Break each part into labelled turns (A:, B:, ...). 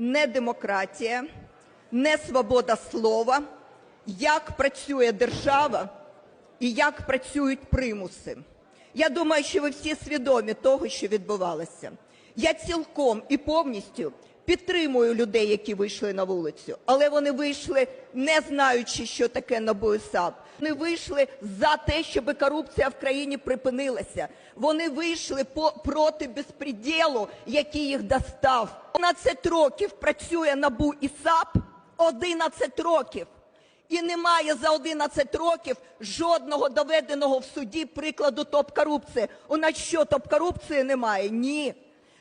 A: не демократія, не свобода слова, як працює держава і як працюють примуси. Я думаю, що ви всі свідомі того, що відбувалося. Я цілком і повністю підтримую людей, які вийшли на вулицю, але вони вийшли не знаючи, що таке НАБУ-САП. Вони вийшли за те, щоб корупція в країні припинилася. Вони вийшли по проти безпреділу, який їх достав. 11 років працює НАБУ і САП. 11 років. І немає за 11 років жодного доведеного в суді прикладу топ-корупції. У нас що, топ-корупції немає? Ні.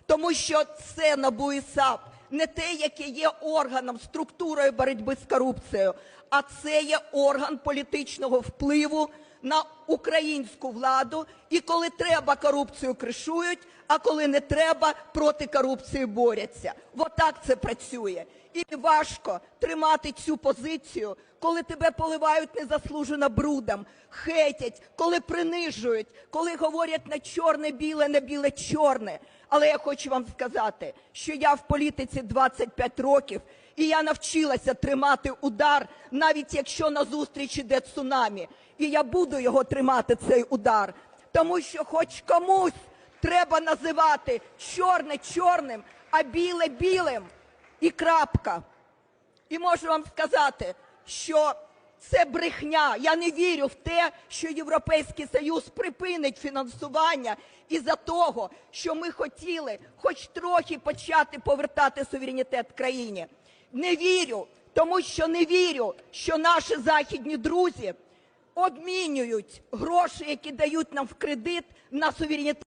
A: Тому що це НАБУ і САП. Не те, яке є органом, структурою боротьби з корупцією, а це є орган політичного впливу на українську владу. І коли треба, корупцію кришують, а коли не треба, проти корупції борються. Отак це працює. І важко тримати цю позицію, коли тебе поливають незаслужено брудом, хейтять, коли принижують, коли говорять на чорне-біле, на біле-чорне. Але я хочу вам сказати, що я в політиці 25 років, і я навчилася тримати удар, навіть якщо на зустріч іде цунамі. І я буду його тримати, цей удар, тому що хоч комусь треба називати чорне чорним, а біле білим. І крапка. І можу вам сказати, що це брехня. Я не вірю в те, що Європейський Союз припинить фінансування із-за того, що ми хотіли хоч трохи почати повертати суверенітет країні. Не вірю, тому що не вірю, що наші західні друзі обмінюють гроші, які дають нам в кредит, на суверенітет.